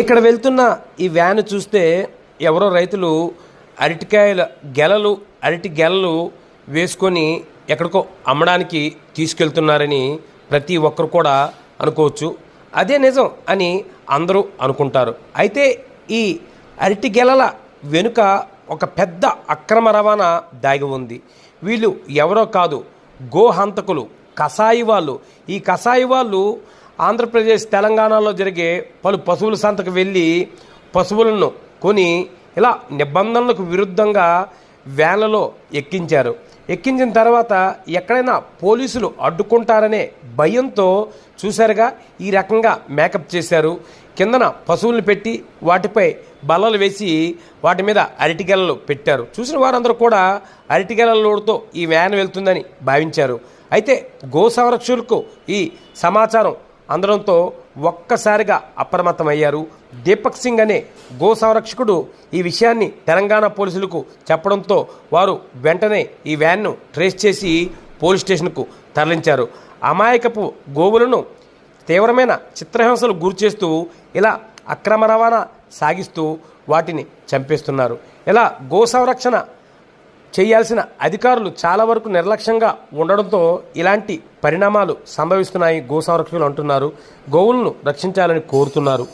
ఇక్కడ వెళ్తున్న ఈ వ్యాన్ చూస్తే ఎవరో రైతులు అరటికాయల గెలలు అరటి గెలలు వేసుకొని ఎక్కడికో అమ్మడానికి తీసుకెళ్తున్నారని ప్రతి ఒక్కరు కూడా అనుకోవచ్చు. అదే నిజం అని అందరూ అనుకుంటారు. అయితే ఈ అరటి గెలల వెనుక ఒక పెద్ద అక్రమ రవాణా దాగి ఉంది. వీళ్ళు ఎవరో కాదు గోహంతకులు కసాయి వాళ్ళు. ఈ కసాయి వాళ్ళు ఆంధ్రప్రదేశ్ తెలంగాణలో జరిగే పలు పశువుల సంతకు వెళ్ళి పశువులను కొని ఇలా నిబంధనలకు విరుద్ధంగా వ్యాన్లలో ఎక్కించారు. ఎక్కించిన తర్వాత ఎక్కడైనా పోలీసులు అడ్డుకుంటారనే భయంతో చూశారుగా ఈ రకంగా మేకప్ చేశారు. కిందన పశువులను పెట్టి వాటిపై బల్లలు వేసి వాటి మీద అరటిగెలలు పెట్టారు. చూసిన వారందరూ కూడా అరటిగెలల లోడుతో ఈ వ్యాన్ వెళ్తుందని భావించారు. అయితే గో సంరక్షకులకు ఈ సమాచారం అందడంతో ఒక్కసారిగా అప్రమత్తమయ్యారు. దీపక్ సింగ్ అనే గో సంరక్షకుడు ఈ విషయాన్ని తెలంగాణ పోలీసులకు చెప్పడంతో వారు వెంటనే ఈ వ్యాన్ను ట్రేస్ చేసి పోలీస్ స్టేషన్కు తరలించారు. అమాయకపు గోవులను తీవ్రమైన చిత్రహింసలు గురిచేస్తూ ఇలా అక్రమ రవాణా సాగిస్తూ వాటిని చంపేస్తున్నారు. ఇలా గో సంరక్షణ చేయాల్సిన అధికారులు చాలా వరకు నిర్లక్ష్యంగా ఉండడంతో ఇలాంటి పరిణామాలు సంభవిస్తున్నాయి గో సంరక్షకులు అంటున్నారు. గోవులను రక్షించాలని కోరుతున్నారు.